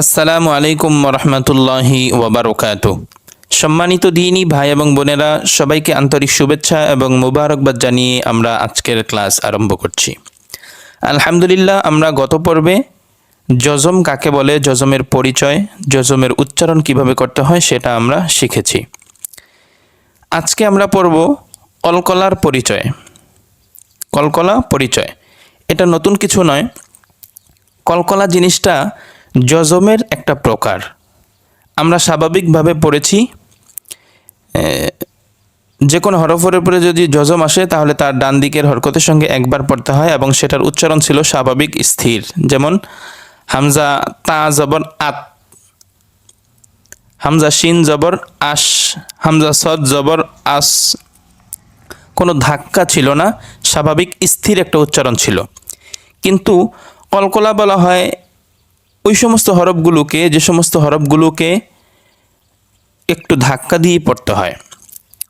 আসসালামু আলাইকুম রহমতুল্লাহি ওবরকাত সম্মানিত দিনী ভাই এবং বোনেরা, সবাইকে আন্তরিক শুভেচ্ছা এবং মুবারকবাদ জানিয়ে আমরা আজকের ক্লাস আরম্ভ করছি। আলহামদুলিল্লাহ, আমরা গত পর্বে জজম কাকে বলে জজমের পরিচয় জজমের উচ্চারণ কীভাবে করতে হয় সেটা আমরা শিখেছি। আজকে আমরা পড়ব কলকলার পরিচয়। কলকলা পরিচয়। এটা নতুন কিছু নয়। কলকলা জিনিসটা জজমের একটা প্রকার। আমরা স্বাভাবিকভাবে পড়েছি যে কোনো হরফের উপরে যদি জজম আসে, তাহলে তার ডান দিকের হরকতের সঙ্গে একবার পড়তে হয় এবং সেটার উচ্চারণ ছিল স্বাভাবিক স্থির। যেমন, হামজা তা জবর আত, হামজা শিন জবর আশ, হামজা সদ জবর আস, কোনো ধাক্কা ছিল না, স্বাভাবিক স্থির একটা উচ্চারণ ছিল। কিন্তু কলকলা বলা হয় ওই সমস্ত হরফগুলোকে, যে সমস্ত হরফগুলোকে একটু ধাক্কা দিয়ে পড়তে হয়।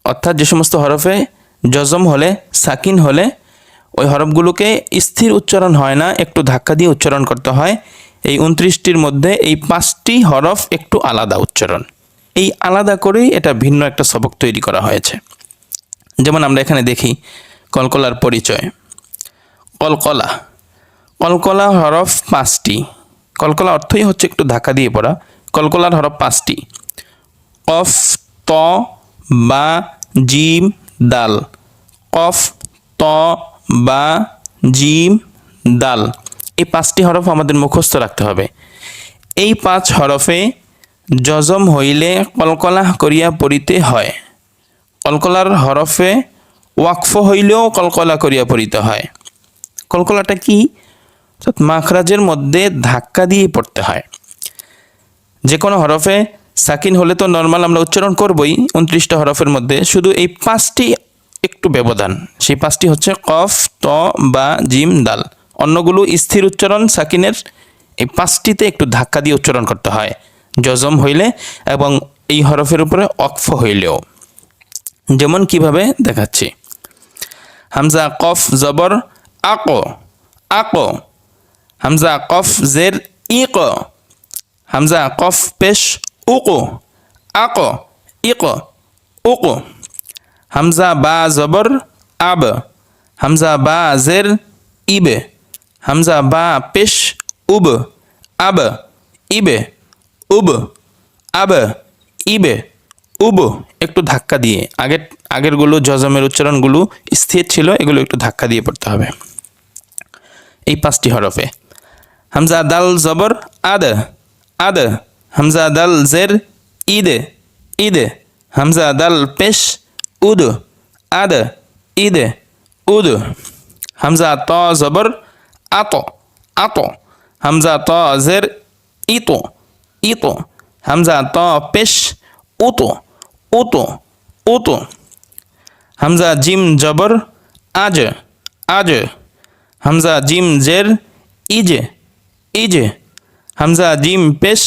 অর্থাৎ যে সমস্ত হরফে জজম হলে, সাকিন হলে, ওই হরফগুলোকে স্থির উচ্চারণ হয় না, একটু ধাক্কা দিয়ে উচ্চারণ করতে হয়। এই উনত্রিশটির মধ্যে এই পাঁচটি হরফ একটু আলাদা উচ্চারণ। এই আলাদা করেই এটা ভিন্ন একটা সবক তৈরি করা হয়েছে। যেমন আমরা এখানে দেখি কলকলার পরিচয়। কলকলা। কলকলা হরফ পাঁচটি। কলকলা অর্থই হচ্ছে একটু ধাক্কা দিয়ে পড়া। কলকলার হরফ পাঁচটি। কফ, ত, বা, জিম, দাল। কফ, ত, বা, জিম, দাল। এই পাঁচটি হরফ আমাদের মুখস্থ রাখতে হবে। এই পাঁচ হরফে জজম হইলে কলকলা করিয়া পড়িতে হয়। কলকলার হরফে ওয়াকফ হইলেও কলকলা করিয়া পড়িতে হয়। কলকলাটা কি? মাখরাজের মধ্যে ধাক্কা দিয়ে পড়তে হয়। যে কোনো হরফে সাকিন হলে তো নর্মাল আমরা উচ্চারণ করবই, উনত্রিশটা হরফের মধ্যে। শুধু এই পাঁচটি একটু ব্যবধান, সেই পাঁচটি হচ্ছে কফ, ত, বা জিম, দাল। অন্যগুলো স্থির উচ্চারণ সাকিনের, এই পাঁচটিতে একটু ধাক্কা দিয়ে উচ্চারণ করতে হয়। জজম হইলে এবং এই হরফের উপরে অক্ফ হইলেও। যেমন কীভাবে দেখাচ্ছি। হামজা কফ জবর আক আক হামজা কফ জের ইক হামজা কফ পেশ উক আক ইক উক হামজা বা জবর আব হামজা বা জের ইব হামজা বা পেশ উব আব ইবে উব আব ইবে উব একটু ধাক্কা দিয়ে। আগের, আগেরগুলো জজমের উচ্চারণগুলো স্থির ছিল, এগুলো একটু ধাক্কা দিয়ে পড়তে হবে। এই পাঁচটি হরফে। হামজা দাল জবর আদ আদ হামজা দাল জের ঈদ ঈদ হামজা দাল পেশ উদ আদ ঈদ উদ হামজা ত জবর আত আত হামজা ত জের ইতো ইতো হামজা ত পেশ উতো উতো উতো হামজা জিম জবর আজ আজ হামজা জিম জের ইজ ইজ হামজা জিম পেশ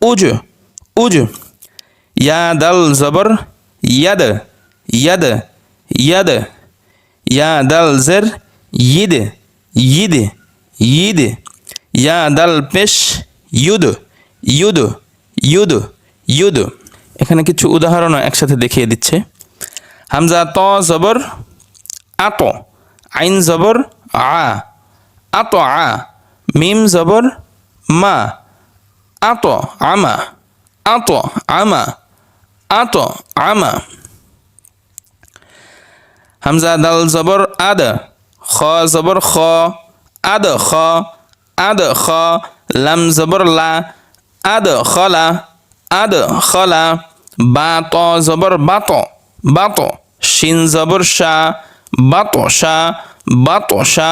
উজ উজ ইয়া দাল জবর ইয়াদ ইয়াদ ইয়াদ ইয়া দাল জের ইদ ইদ ইদ ইয়া দাল পেশ ইউদ ইউদ ইউদ ইউদ এখানে কিছু উদাহরণও একসাথে দেখিয়ে দিচ্ছে। হামজা ত জবর আত আইন জবর আ আত আ মিম জবর মা, আত আমা আত আমা আত আমা। হামজা দাল জবর আদ, খ জবর খ, আদ খ আদ খ, লাম জবর লা, আদ খলা আদ খলা বা ত জবর বাত বাত শিন জবর শা বাত শা বাত শা।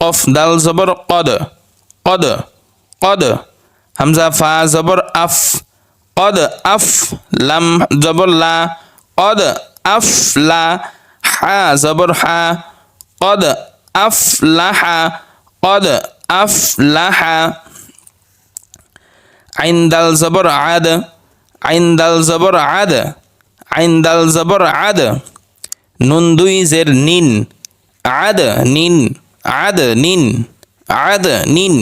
কফ দাল জবর কদ কদ কদ হামজা ফা জবর আফ কদ আফ লাম জবর লা কদ আফ লা হা জবর হা কদ আফ লাহা কদ আফ লাহা আইন দাল জবর আদ আইন দাল জবর আদ আইন দাল জবর আদ নুন দুই জের নিন আদ নিন আদ নিন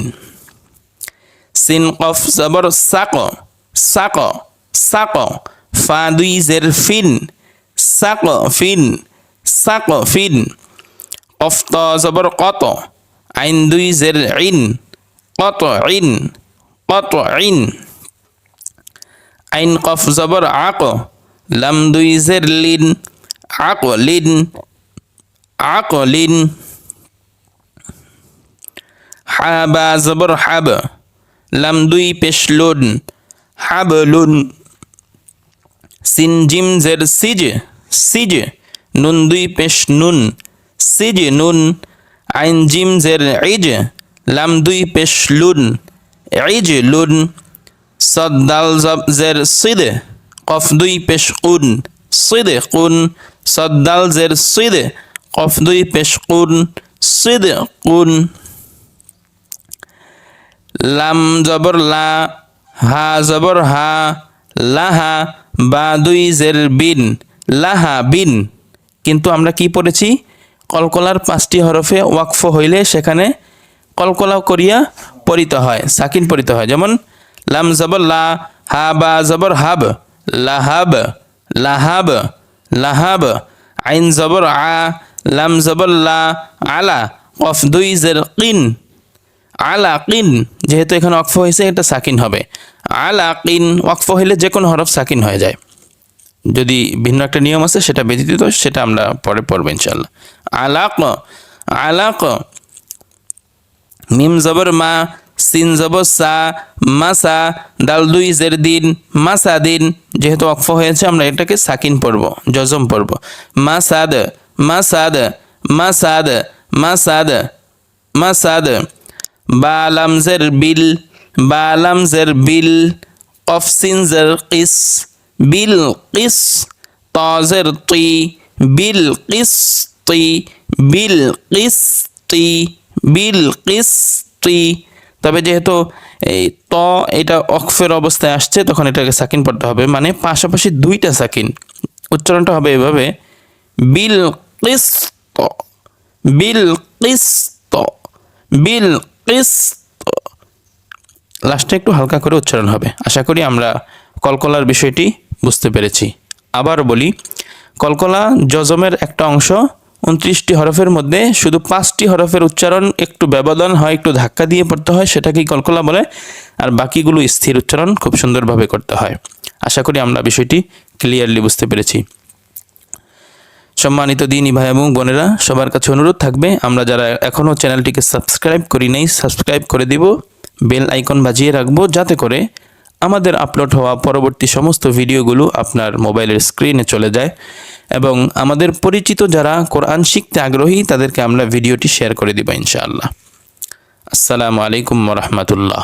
সিন কফ জবর সাক সাক সাক। ফা দুই জের ফিন, সাক ফিন সাক ফিন। কফ ত জবর কত আইন দুই জের ইন, কত ইন কত ইন। আইন কফ জবর আক লাম দুই জের লিন, আক লিন আক লিন। হাবা জবর হাব লাম দুই পেশলুন হাবলুন সিন জিম জের সিজ সিজ নুন দুই পেশ নুন সিজ নুন আইন জিম জের ইজ লাম দুই পেশ লুন ইজ লুন সদ দাল জব জের সিদ কফ দুই পেশ উন সিদ কুন সদ দাল জের সিদ কফ দুই পেশ কুন সিদ কুন লাম জবর লা, হা জবর হা, লাহা, বা দুই জের বিন, লাহা বিন। কিন্তু আমরা কি পড়েছি? কলকলার পাঁচটি হরফে ওয়াকফ হইলে সেখানে কলকলা করিয়া পরিত হয়, সাকিন পরিত হয়। যেমন, লাম জবর লা, হা বা জবর হাব, লাহাব লাহাব লাহাব। আইন জবর আ, লাম জবর লা, আলা, কফ দুই জের কিন। আলা কিন যেহেতু এখানে ওয়াকফ হয়েছে, এটা সাকিন হবে। আলা কিন ওয়াকফ হইলে যে কোনো হরফ সাকিন হয়ে যায়। যদি ভিন্ন একটা নিয়ম আছে, সেটা ব্যতীত সেটা আমরা পরে পড়ব ইনশাল্লাহ আলাক আলাক, মিম জবর মা, সিন জবর সা মাসা দাল দুই জের দিন মাসা দিন, যেহেতু অক্ফ হয়েছে, আমরা এটাকে সাকিন পড়ব, জজম পড়ব। মাসাদ মাসাদ মাসাদ মাসাদ মাসাদ বালাম জের বিল বালাম জের বিল কফ সিন জের কিস, বিল কিস, তাজের তি, বিল কিস তি, বিল কিস তি, বিল কিস তি। তবে যেহেতু এই ত এটা অক্ষের অবস্থায় আসছে, তখন এটাকে সাকিন পড়তে হবে। মানে পাশাপাশি দুইটা সাকিন। উচ্চারণটা হবে এভাবে, বিল কিস বিল কিস বিল কিস লাস্টে একটু হালকা করে উচ্চারণ হবে। আশা করি আমরা কলকলার বিষয়টি বুঝতে পেরেছি। আবার বলি, কলকলা জজমের একটা অংশ, উনত্রিশটি হরফের মধ্যে শুধু পাঁচটি হরফের উচ্চারণ একটু ব্যবধান হয়, একটু ধাক্কা দিয়ে পড়তে হয়, সেটাকেই কলকলা বলে। আর বাকিগুলো স্থির উচ্চারণ খুব সুন্দরভাবে করতে হয়। আশা করি আমরা বিষয়টি ক্লিয়ারলি বুঝতে পেরেছি। সম্মানিত দিনই ভাই এবং বোনেরা, সবার কাছে অনুরোধ থাকবে, আমরা যারা এখনও চ্যানেলটিকে সাবস্ক্রাইব করি নাই, সাবস্ক্রাইব করে দিব, বেল আইকন বাজিয়ে রাখব যাতে করে আমাদের আপলোড হওয়া পরবর্তী সমস্ত ভিডিওগুলো আপনার মোবাইলের স্ক্রিনে চলে যায় এবং আমাদের পরিচিত যারা কোরআন শিখতে আগ্রহী, তাদেরকে আমরা ভিডিওটি শেয়ার করে দিব ইনশাআল্লাহ। আসসালামু আলাইকুম রহমতুল্লাহ।